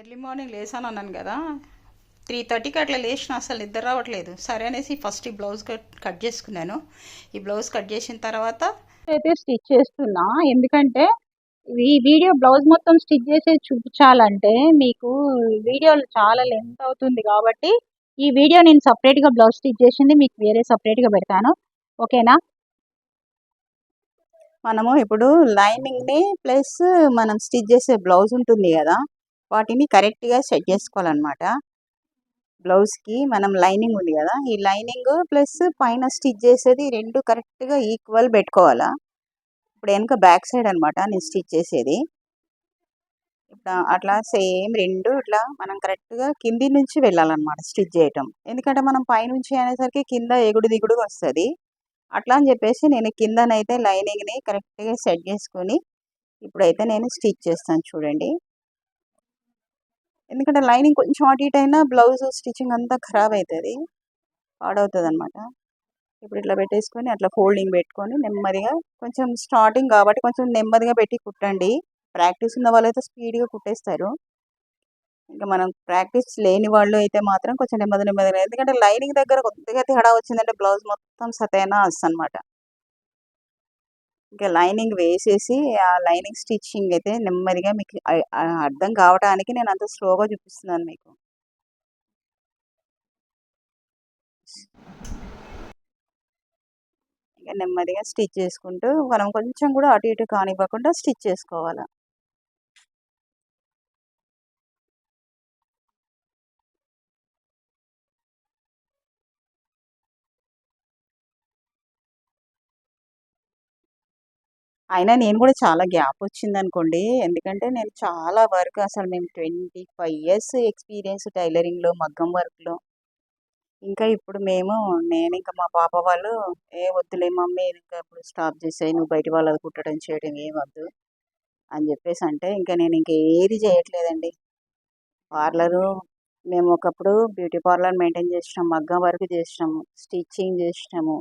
Early morning లేసాను అన్నాను కదా. Three థర్టీకి అట్లా లేచిన అసలు నిద్ర రావట్లేదు. సరే అనేసి ఫస్ట్ ఈ బ్లౌజ్ కట్ కట్ చేసుకున్నాను. ఈ బ్లౌజ్ కట్ చేసిన తర్వాత అయితే స్టిచ్ చేస్తున్నా. ఎందుకంటే ఈ వీడియో బ్లౌజ్ మొత్తం స్టిచ్ చేసి చూపించాలంటే మీకు వీడియోలు చాలా లెంత్ అవుతుంది కాబట్టి ఈ వీడియో నేను సపరేట్గా బ్లౌజ్ స్టిచ్ చేసింది మీకు వేరే సపరేట్గా పెడతాను. ఓకేనా? మనము ఇప్పుడు లైనింగ్ని ప్లస్ మనం స్టిచ్ చేసే బ్లౌజ్ ఉంటుంది కదా. వాటిని కరెక్ట్గా సెట్ చేసుకోవాలన్నమాట. బ్లౌజ్కి మనం లైనింగ్ ఉంది కదా ఈ లైనింగ్ ప్లస్ పైన స్టిచ్ చేసేది రెండు కరెక్ట్గా ఈక్వల్ పెట్టుకోవాలా? ఇప్పుడు వెనుక బ్యాక్ సైడ్ అనమాట నేను స్టిచ్ చేసేది. ఇప్పుడు అట్లా సేమ్ రెండు ఇట్లా మనం కరెక్ట్గా కింది నుంచి వెళ్ళాలన్నమాట స్టిచ్ చేయటం. ఎందుకంటే మనం పైనుంచి అనేసరికి కింద ఎగుడు దిగుడు వస్తుంది. అట్లా అని చెప్పేసి నేను కిందనైతే లైనింగ్ని కరెక్ట్గా సెట్ చేసుకొని ఇప్పుడైతే నేను స్టిచ్ చేస్తాను చూడండి. ఎందుకంటే లైనింగ్ కొంచెం అటు ఇటు అయినా బ్లౌజ్ స్టిచ్చింగ్ అంతా ఖరాబ్ అవుతుంది పాడవుతుంది అనమాట ఇప్పుడు ఇట్లా పెట్టేసుకొని అట్లా ఫోల్డింగ్ పెట్టుకొని నెమ్మదిగా కొంచెం స్టార్టింగ్ కాబట్టి కొంచెం నెమ్మదిగా పెట్టి కుట్టండి. ప్రాక్టీస్ ఉన్న వాళ్ళు అయితే స్పీడ్గా కుట్టేస్తారు. ఇంకా మనం ప్రాక్టీస్ లేని వాళ్ళు అయితే మాత్రం కొంచెం నెమ్మది నెమ్మదిగా ఎందుకంటే లైనింగ్ దగ్గర కొద్దిగా తేడా వచ్చిందంటే బ్లౌజ్ మొత్తం సతైనా అనమాట ఇంకా లైనింగ్ వేసేసి ఆ లైనింగ్ స్టిచ్చింగ్ అయితే నెమ్మదిగా మీకు అర్థం కావడానికి నేను అంత స్లోగా చూపిస్తున్నాను మీకు. ఇంకా నెమ్మదిగా స్టిచ్ చేసుకుంటూ మనం కొంచెం కూడా అటు ఇటు కానివ్వకుండా స్టిచ్ చేసుకోవాలి? అయినా నేను కూడా చాలా గ్యాప్ వచ్చింది అనుకోండి ఎందుకంటే నేను చాలా వర్క్ అసలు మేము ట్వంటీ ఫైవ్ ఇయర్స్ ఎక్స్పీరియన్స్ టైలరింగ్లో మగ్గం వర్క్లో. ఇంకా ఇప్పుడు మేము నేను ఇంకా మా పాప వాళ్ళు ఏ వద్దులే మమ్మీ ఇంకా ఇప్పుడు స్టాప్ చేసాయి నువ్వు బయట వాళ్ళది కుట్టడం చేయడం ఏం వద్దు అని చెప్పేసి అంటే ఇంకా నేను ఇంకా ఏది చేయట్లేదండి. పార్లరు మేము ఒకప్పుడు బ్యూటీ పార్లర్ మెయింటైన్ చేసినాం మగ్గం వర్క్ చేసినాము స్టిచ్చింగ్ చేసినాము.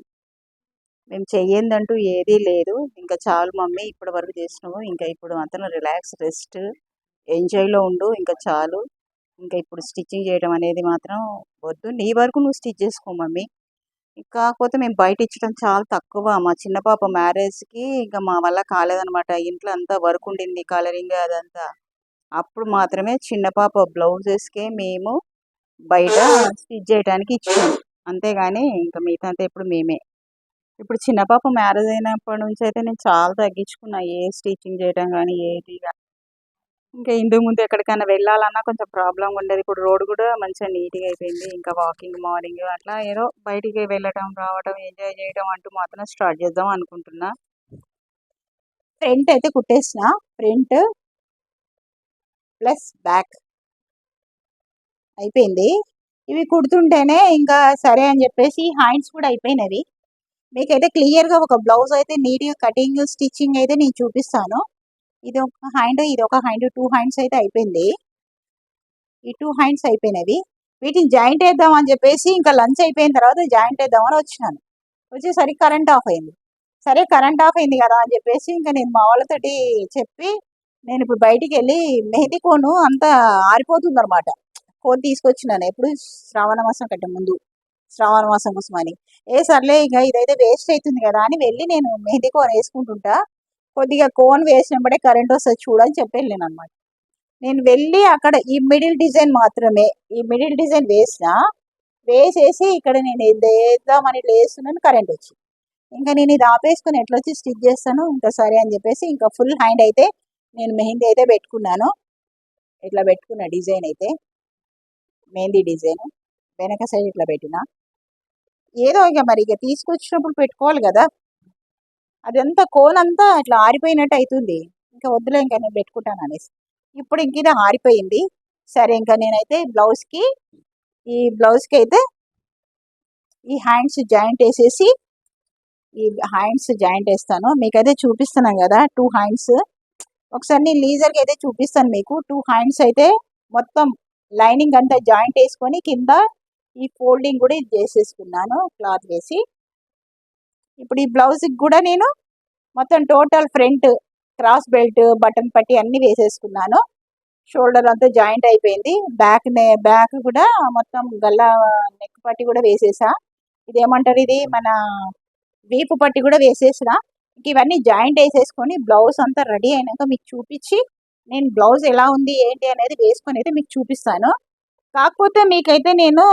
మేము చెయ్యందంటూ ఏదీ లేదు. ఇంకా చాలు మమ్మీ ఇప్పటి వరకు చేసినాము ఇంకా ఇప్పుడు అతను రిలాక్స్ రెస్ట్ ఎంజాయ్లో ఉండు. ఇంకా చాలు. ఇంకా ఇప్పుడు స్టిచ్చింగ్ చేయడం అనేది మాత్రం వద్దు. నీ వరకు నువ్వు స్టిచ్ చేసుకో మమ్మీ. కాకపోతే మేము బయట ఇచ్చడం చాలా తక్కువ. మా చిన్న పాప మ్యారేజ్కి ఇంకా మా వల్ల కాలేదనమాట ఇంట్లో అంతా వర్క్ ఉండింది కలరింగ్ అదంతా. అప్పుడు మాత్రమే చిన్న పాప బ్లౌజెస్కే మేము బయట స్టిచ్ చేయడానికి ఇచ్చాము అంతేగాని ఇంకా మిగతా అంతా ఇప్పుడు మేమే. ఇప్పుడు చిన్న పాప మ్యారేజ్ అయినప్పటి నుంచి అయితే నేను చాలా తగ్గించుకున్నా. ఏ స్టిచ్చింగ్ చేయడం కానీ ఏది ఇంకా ఇంటి ముందు ఎక్కడికైనా వెళ్ళాలన్నా కొంచెం ప్రాబ్లం ఉండేది. ఇప్పుడు రోడ్ కూడా మంచిగా నీట్గా అయిపోయింది. ఇంకా వాకింగ్ మార్నింగ్ అట్లా ఏదో బయటికి వెళ్ళటం రావటం ఎంజాయ్ చేయడం అంటూ మాత్రం స్టార్ట్ చేద్దాం అనుకుంటున్నా. ఫ్రంట్ అయితే కుట్టేసిన. Front plus back. అయిపోయింది. ఇవి కుడుతుంటేనే ఇంకా సరే అని చెప్పేసి హ్యాండ్స్ కూడా అయిపోయినవి. మీకైతే క్లియర్గా ఒక బ్లౌజ్ అయితే నీట్గా కటింగ్ స్టిచ్చింగ్ అయితే నేను చూపిస్తాను. ఇది ఒక హ్యాండ్ ఇది ఒక హ్యాండ్ టూ హ్యాండ్స్ అయితే అయిపోయింది. ఈ టూ హ్యాండ్స్ అయిపోయినవి. వీటిని జాయింట్ వేద్దాం అని చెప్పేసి ఇంకా లంచ్ అయిపోయిన తర్వాత జాయింట్ వేద్దామని వచ్చినాను. వచ్చేసరికి కరెంట్ ఆఫ్ అయింది. సరే కరెంట్ ఆఫ్ అయింది కదా అని చెప్పేసి ఇంకా నేను మా వాళ్ళతోటి చెప్పి నేను ఇప్పుడు బయటికి వెళ్ళి మెహందీ కోను అంతా ఆరిపోతుంది అనమాట కోన్ తీసుకొచ్చినాను. ఎప్పుడు శ్రావణ మాసం కంటే ముందు. శ్రావణ మాసం కోసం అని. ఏ సర్లే ఇక ఇదైతే వేస్ట్ అవుతుంది కదా అని వెళ్ళి నేను మెహందీ కోన్ వేసుకుంటుంటా. కొద్దిగా కోన్ వేసినప్పుడే కరెంట్ వస్తుంది చూడని చెప్పి వెళ్ళాను అనమాట నేను వెళ్ళి అక్కడ ఈ మిడిల్ డిజైన్ మాత్రమే ఈ మిడిల్ డిజైన్ వేసిన వేసేసి ఇక్కడ నేను ఇది వేద్దామని ఇట్లా వేస్తున్నాను కరెంట్ వచ్చింది. ఇంకా నేను ఇది ఆపేసుకొని ఎట్లా వచ్చి స్టిచ్ చేస్తాను ఇంకా సరే అని చెప్పేసి ఇంకా ఫుల్ హ్యాండ్ అయితే నేను మెహందీ అయితే పెట్టుకున్నాను. ఇట్లా పెట్టుకున్న డిజైన్ అయితే మెహందీ డిజైన్ వెనక సైడ్ ఇట్లా పెట్టిన. ఏదో ఇక మరి ఇక తీసుకొచ్చినప్పుడు పెట్టుకోవాలి కదా. అదంతా కోన్ అంతా ఇట్లా ఆరిపోయినట్టు అవుతుంది ఇంకా వద్దులే ఇంకా నేను పెట్టుకుంటాను అనేసి. ఇప్పుడు ఇంక ఇది ఆరిపోయింది. సరే ఇంకా నేనైతే బ్లౌజ్కి ఈ బ్లౌజ్కి అయితే ఈ హ్యాండ్స్ జాయింట్ వేసేసి ఈ హ్యాండ్స్ జాయింట్ వేస్తాను. మీకైతే చూపిస్తున్నాను కదా టూ హ్యాండ్స్. ఒకసారి నేను లీజర్కి అయితే చూపిస్తాను మీకు. టూ హ్యాండ్స్ అయితే మొత్తం లైనింగ్ అంతా జాయింట్ వేసుకొని కింద ఈ ఫోల్డింగ్ కూడా ఇది చేసేసుకున్నాను క్లాత్ వేసి. ఇప్పుడు ఈ బ్లౌజ్కి కూడా నేను మొత్తం total front cross belt button పట్టి అన్ని వేసేసుకున్నాను. షోల్డర్ అంతా జాయింట్ అయిపోయింది. బ్యాక్ బ్యాక్ కూడా మొత్తం గల్లా నెక్ పట్టి కూడా వేసేసా. ఇది ఏమంటారు ఇది? మన వీపు పట్టి కూడా వేసేసిన ఇంక ఇవన్నీ జాయింట్ వేసేసుకొని బ్లౌజ్ అంతా రెడీ అయినాక మీకు చూపించి నేను బ్లౌజ్ ఎలా ఉంది ఏంటి అనేది వేసుకొని అయితే మీకు చూపిస్తాను. కాకపోతే మీకైతే నేను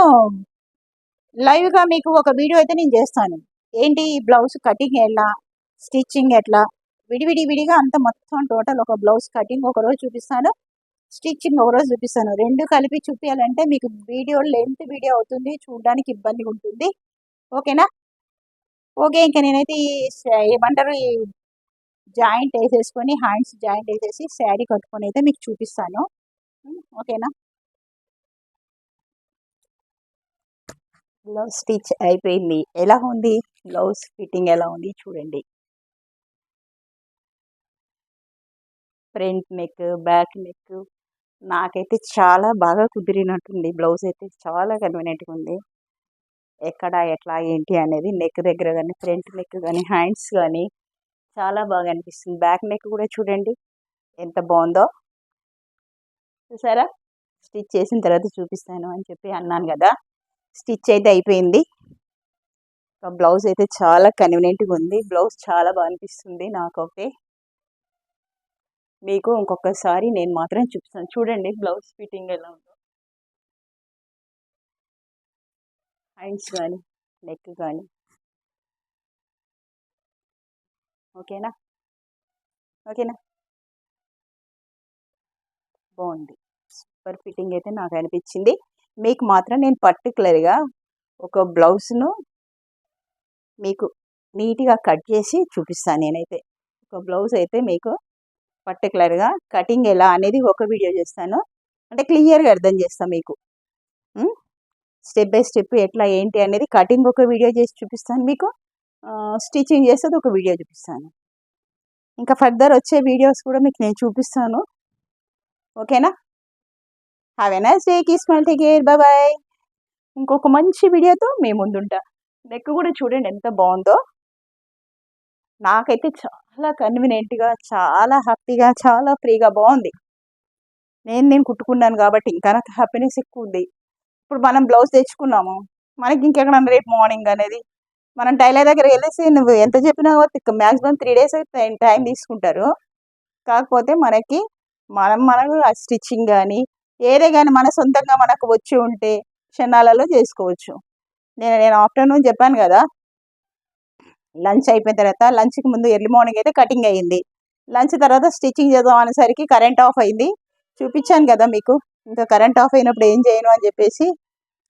లైవ్గా మీకు ఒక వీడియో అయితే నేను చేస్తాను. ఏంటి? ఈ బ్లౌజ్ కటింగ్ ఎలా స్టిచ్చింగ్ ఎట్లా? విడివిడి విడిగా అంత మొత్తం టోటల్ ఒక బ్లౌజ్ కటింగ్ ఒక రోజు చూపిస్తాను. స్టిచ్చింగ్ ఒక రోజు చూపిస్తాను. రెండు కలిపి చూపించాలంటే మీకు వీడియో లెంత్ వీడియో అవుతుంది. చూడడానికి ఇబ్బందిగా ఉంటుంది. ఓకేనా? ఓకే ఇంకా నేనైతే ఈ ఏమంటారు? ఈ జాయింట్ వేసేసుకొని హ్యాండ్స్ జాయింట్ వేసేసి శారీ కట్టుకొని అయితే మీకు చూపిస్తాను. ఓకేనా? బ్లౌజ్ స్టిచ్ అయిపోయింది. ఎలా ఉంది? బ్లౌజ్ ఫిట్టింగ్ ఎలా ఉంది? చూడండి. ఫ్రంట్ నెక్ బ్యాక్ నెక్ నాకైతే చాలా బాగా కుదిరినట్టుంది. బ్లౌజ్ అయితే చాలా కన్వీనియంట్గా ఉంది. ఎక్కడ ఎట్లా ఏంటి అనేది నెక్ దగ్గర కానీ ఫ్రంట్ నెక్ కానీ హ్యాండ్స్ కానీ చాలా బాగా అనిపిస్తుంది. బ్యాక్ నెక్ కూడా చూడండి. ఎంత బాగుందో. చూసారా? స్టిచ్ చేసిన తర్వాత చూపిస్తాను అని చెప్పి అన్నాను కదా. స్టిచ్ అయితే అయిపోయింది. బ్లౌజ్ అయితే చాలా కన్వీనియంట్గా ఉంది. బ్లౌజ్ చాలా బాగా అనిపిస్తుంది నాకు మీకు ఇంకొకసారి నేను మాత్రం చూపిస్తాను. చూడండి బ్లౌజ్ ఫిట్టింగ్ ఎలా ఉందో. హ్యాండ్స్ కానీ నెక్ కానీ ఓకేనా? ఓకేనా? బాగుంది. సూపర్ ఫిట్టింగ్ అయితే నాకు అనిపించింది. మీకు మాత్రం నేను పర్టికులర్గా ఒక బ్లౌజ్ను మీకు నీట్గా కట్ చేసి చూపిస్తాను నేనైతే. ఒక బ్లౌజ్ అయితే మీకు పర్టికులర్గా కటింగ్ ఎలా అనేది ఒక వీడియో చేస్తాను. అంటే క్లియర్గా అర్థం చేస్తాను మీకు. స్టెప్ బై స్టెప్ ఎట్లా ఏంటి అనేది కటింగ్ ఒక వీడియో చేసి చూపిస్తాను మీకు. స్టిచ్చింగ్ చేసేది ఒక వీడియో చూపిస్తాను. ఇంకా ఫర్దర్ వచ్చే వీడియోస్ కూడా మీకు నేను చూపిస్తాను. ఓకేనా? Have a nice day keep smile take care bye ఇంకొక మంచి వీడియోతో మేము ముందుంటా. నెక్ కూడా చూడండి ఎంత బాగుందో. నాకైతే చాలా కన్వీనియంట్గా చాలా హ్యాపీగా చాలా ఫ్రీగా బాగుంది. నేను నేను కుట్టుకున్నాను కాబట్టి ఇంకా నాకు హ్యాపీనెస్ ఎక్కువ ఉంది. ఇప్పుడు మనం బ్లౌజ్ తెచ్చుకున్నాము. మనకి ఇంకెక్కడ రేపు మార్నింగ్ అనేది మనం టైలర్ దగ్గర వెళ్ళేసి నువ్వు ఎంత చెప్పినా మ్యాక్సిమం త్రీ డేస్ అయితే టైం తీసుకుంటారు. కాకపోతే మనకి మనం మనకు ఆ స్టిచ్చింగ్ కానీ ఏదే కానీ మన సొంతంగా మనకు వచ్చి ఉంటే క్షణాలలో చేసుకోవచ్చు. నేను నేను ఆఫ్టర్నూన్ చెప్పాను కదా లంచ్ అయిపోయిన తర్వాత లంచ్కి ముందు ఎర్లీ మార్నింగ్ అయితే కటింగ్ అయ్యింది లంచ్ తర్వాత స్టిచ్చింగ్ చేద్దాం అనేసరికి కరెంట్ ఆఫ్ అయింది. చూపించాను కదా మీకు ఇంకా కరెంట్ ఆఫ్ అయినప్పుడు ఏం చేయను అని చెప్పేసి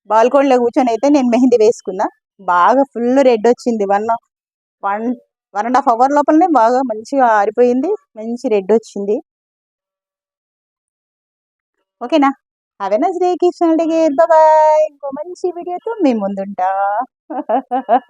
బాల్కోన్లో కూర్చొని అయితే నేను మెహందీ వేసుకున్నా. బాగా ఫుల్ రెడ్ వచ్చింది one one one and half hour లోపలనే బాగా మంచిగా ఆరిపోయింది మంచి రెడ్ వచ్చింది. ఓకేనా? Have a nice day keep bye ఇంకో మంచి వీడియోతో మేము ముందుంటా.